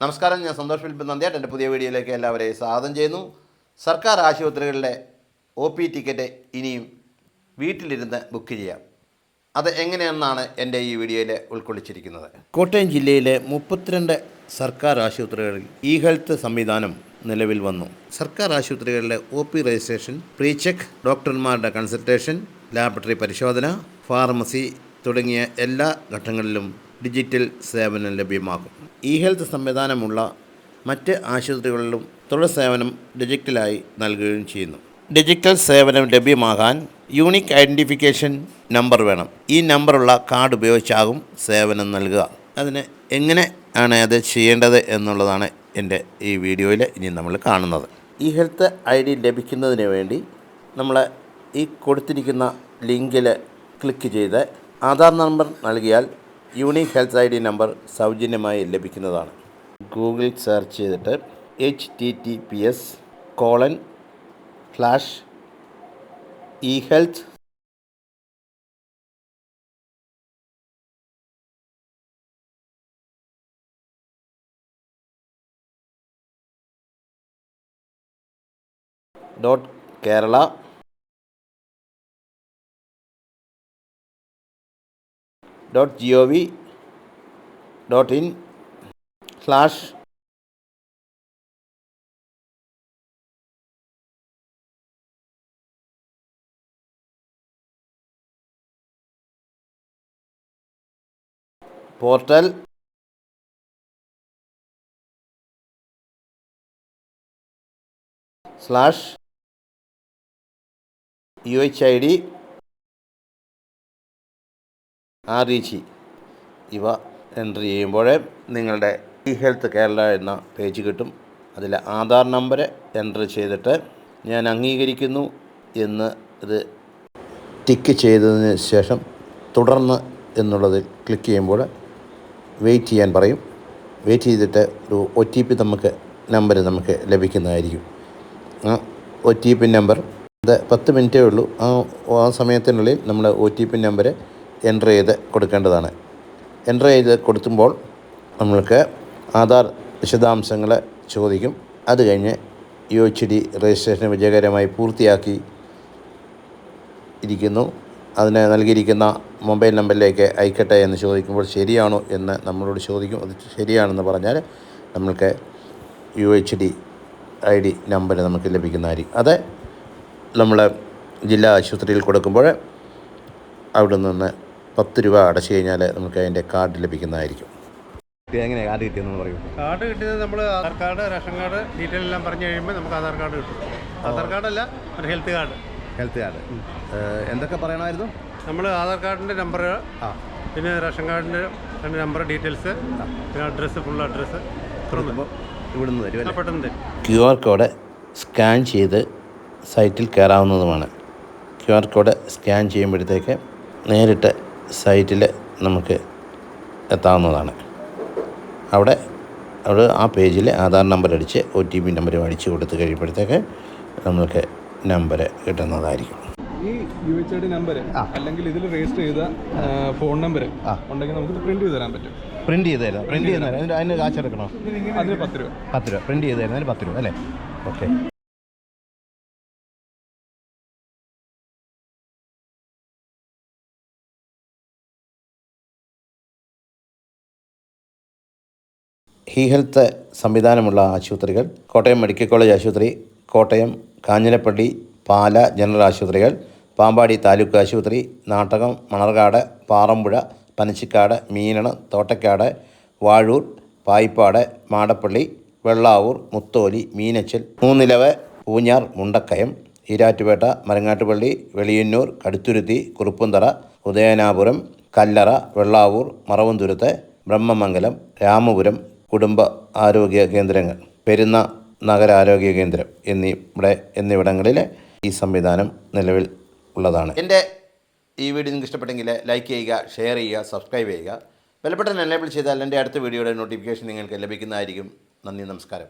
നമസ്കാരം ഞാൻ സന്തോഷ് ഫിലിപ്പ് നന്ദിയായിട്ട് എന്റെ പുതിയ വീഡിയോയിലേക്ക് എല്ലാവരെയും സ്വാഗതം ചെയ്യുന്നു. സർക്കാർ ആശുപത്രികളിലെ ഒ പി ടിക്കറ്റ് ഇനിയും വീട്ടിലിരുന്ന് ബുക്ക് ചെയ്യാം. അത് എങ്ങനെയെന്നാണ് എന്റെ ഈ വീഡിയോയിൽ ഉൾക്കൊള്ളിച്ചിരിക്കുന്നത്. കോട്ടയം ജില്ലയിലെ മുപ്പത്തിരണ്ട് സർക്കാർ ആശുപത്രികളിൽ ഇ ഹെൽത്ത് സംവിധാനം നിലവിൽ വന്നു. സർക്കാർ ആശുപത്രികളിലെ O P registration pre check ഡോക്ടർമാരുടെ കൺസൾട്ടേഷൻ ലാബറട്ടറി പരിശോധന ഫാർമസി തുടങ്ങിയ എല്ലാ ഘട്ടങ്ങളിലും ഡിജിറ്റൽ സേവനം ലഭ്യമാകും ഇ ഹെൽത്ത് സംവിധാനമുള്ള മറ്റ് ആശുപത്രികളിലും തുടർ സേവനം ഡിജിറ്റലായി നൽകുകയും ചെയ്യുന്നു. ഡിജിറ്റൽ സേവനം ലഭ്യമാകാൻ യൂണിക് ഐഡന്റിഫിക്കേഷൻ നമ്പർ വേണം. ഈ നമ്പറുള്ള കാർഡ് ഉപയോഗിച്ചാകും സേവനം നൽകുക. അതിന് എങ്ങനെ ആണ് അത് ചെയ്യേണ്ടത് എന്നുള്ളതാണ് എന്റെ ഈ വീഡിയോയിൽ ഇനി നമ്മൾ കാണുന്നത്. ഈ ഹെൽത്ത് ഐ ഡി ലഭിക്കുന്നതിന് വേണ്ടി നമ്മൾ ഈ കൊടുത്തിരിക്കുന്ന ലിങ്കിൽ ക്ലിക്ക് ചെയ്ത് ആധാർ നമ്പർ നൽകിയാൽ unique health I D number സൗജന്യമായി ലഭിക്കുന്നതാണ്. ഗൂഗിൾ സെർച്ച് ചെയ്തിട്ട് H T T P S colon slash e health dot Kerala dot G O V dot in slash portal slash U H I D R E G ഇവ enter ചെയ്യുമ്പോൾ നിങ്ങളുടെ E health Kerala എന്ന page കിട്ടും. അതിൽ Aadhaar number enter ചെയ്തിട്ട് ഞാൻ അംഗീകരിക്കുന്നു എന്ന് ഇത് ടിക്ക് ചെയ്തതിന് ശേഷം തുടർന്ന് എന്നുള്ളത് ക്ലിക്ക് ചെയ്യുമ്പോൾ വെയിറ്റ് ചെയ്യാൻ പറയും. വെയിറ്റ് ചെയ്തിട്ട് ഒരു ഒ ടി പി നമുക്ക് നമ്പർ നമുക്ക് ലഭിക്കുന്നതായിരിക്കും. ആ ഒ ടി പി നമ്പർ അത് പത്ത് മിനിറ്റേ ഉള്ളൂ. ആ ആ സമയത്തിനുള്ളിൽ നമ്മൾ O T P number enter ചെയ്ത് കൊടുക്കേണ്ടതാണ്. എന്റർ ചെയ്ത് കൊടുത്തുമ്പോൾ നമ്മൾക്ക് ആധാർ വിശദാംശങ്ങൾ ചോദിക്കും. അത് കഴിഞ്ഞ് യു എച്ച് ഡി രജിസ്ട്രേഷൻ വിജയകരമായി പൂർത്തിയാക്കി ഇരിക്കുന്നു. അതിന് നൽകിയിരിക്കുന്ന മൊബൈൽ നമ്പറിലേക്ക് അയക്കട്ടെ എന്ന് ചോദിക്കുമ്പോൾ ശരിയാണോ എന്ന് നമ്മളോട് ചോദിക്കും. അത് ശരിയാണെന്ന് പറഞ്ഞാൽ നമ്മൾക്ക് U H D I D number നമുക്ക് ലഭിക്കുന്നതായിരിക്കും. അത് നമ്മൾ ജില്ലാ ആശുപത്രിയിൽ കൊടുക്കുമ്പോൾ അവിടെ നിന്ന് പത്ത് രൂപ അടച്ചു കഴിഞ്ഞാൽ നമുക്ക് അതിന്റെ കാർഡ് ലഭിക്കുന്നതായിരിക്കും. എങ്ങനെയാണ് കാർഡ് കിട്ടിയെന്ന് പറയൂ. കാർഡ് കിട്ടിയത് നമ്മൾ Aadhaar card ration card detail എല്ലാം പറഞ്ഞു കഴിയുമ്പോൾ നമുക്ക് ആധാർ കാർഡ് കിട്ടും. ആധാർ കാർഡല്ല ഒരു ഹെൽത്ത് കാർഡ്. Health card. എന്തൊക്കെ പറയണമായിരുന്നു? നമ്മൾ ആധാർ കാർഡിന്റെ നമ്പർ പിന്നെ റേഷൻ കാർഡിന്റെ രണ്ട് നമ്പർ ഡീറ്റെയിൽസ് പിന്നെ അഡ്രസ്സ് ഫുൾ അഡ്രസ്സ്. ഇവിടുന്ന് തരും പെട്ടെന്ന് തരും. ക്യു ആർ കോഡ് സ്കാൻ ചെയ്ത് സൈറ്റിൽ കയറാവുന്നതുമാണ്. ക്യു ആർ കോഡ് സ്കാൻ ചെയ്യുമ്പോഴത്തേക്ക് നേരിട്ട് സൈറ്റിൽ നമുക്ക് എത്താവുന്നതാണ്. അവിടെ അവിടെ ആ പേജിൽ ആധാർ നമ്പർ അടിച്ച് ഒ ടി പി നമ്പർ അടിച്ച് കൊടുത്ത് കഴിയുമ്പോഴത്തേക്ക് നമുക്ക് നമ്പർ കിട്ടുന്നതായിരിക്കും. ഈ U H I D number അല്ലെങ്കിൽ ഇതിൽ രജിസ്റ്റർ ചെയ്ത ഫോൺ നമ്പർ ഉണ്ടെങ്കിൽ നമുക്ക് പ്രിന്റ് ചെയ്ത് തരാൻ പറ്റും. ചെയ്ത് തരാം. പ്രിന്റ് ചെയ്ത് തരാം. അതിന് അതിന് കാശ് എടുക്കണോ? അതിന് പത്ത് രൂപ. പത്ത് രൂപ. പ്രിന്റ് ചെയ്ത് തരുന്നതിന് പത്ത് രൂപ അല്ലേ? ഓക്കെ. ഹി ഹെൽത്ത് സംവിധാനമുള്ള ആശുപത്രികൾ കോട്ടയം മെഡിക്കൽ കോളേജ് ആശുപത്രി കോട്ടയം കാഞ്ഞിരപ്പള്ളി പാല ജനറൽ ആശുപത്രികൾ പാമ്പാടി താലൂക്ക് ആശുപത്രി നാട്ടകം മണർകാട് പാറമ്പുഴ പനച്ചിക്കാട് മീനണം തോട്ടക്കാട് വാഴൂർ പായിപ്പാട് മാടപ്പള്ളി വെള്ളാവൂർ മുത്തോലി മീനച്ചൽ മൂന്നിലവ് പൂഞ്ഞാർ മുണ്ടക്കയം ഈരാറ്റുപേട്ട മരങ്ങാട്ടുപള്ളി വെളിയന്നൂർ കടുത്തുരുത്തി കുറുപ്പുന്തറ ഉദയനാപുരം കല്ലറ വെള്ളാവൂർ മറവന്തുരുത്ത് ബ്രഹ്മമംഗലം രാമപുരം കുടുംബ ആരോഗ്യ കേന്ദ്രങ്ങൾ പെരുന്ന നഗരാരോഗ്യ കേന്ദ്രം എന്നീ ഇവിടെ എന്നിവിടങ്ങളിൽ ഈ സംവിധാനം നിലവിൽ ഉള്ളതാണ്. എന്റെ ഈ വീഡിയോ നിങ്ങൾക്ക് ഇഷ്ടപ്പെട്ടെങ്കിൽ ലൈക്ക് ചെയ്യുക ഷെയർ ചെയ്യുക സബ്സ്ക്രൈബ് ചെയ്യുക. വിലപ്പെട്ട എനേബിൾ ചെയ്താൽ എന്റെ അടുത്ത വീഡിയോയുടെ നോട്ടിഫിക്കേഷൻ നിങ്ങൾക്ക് ലഭിക്കുന്നതായിരിക്കും. നന്ദി നമസ്കാരം.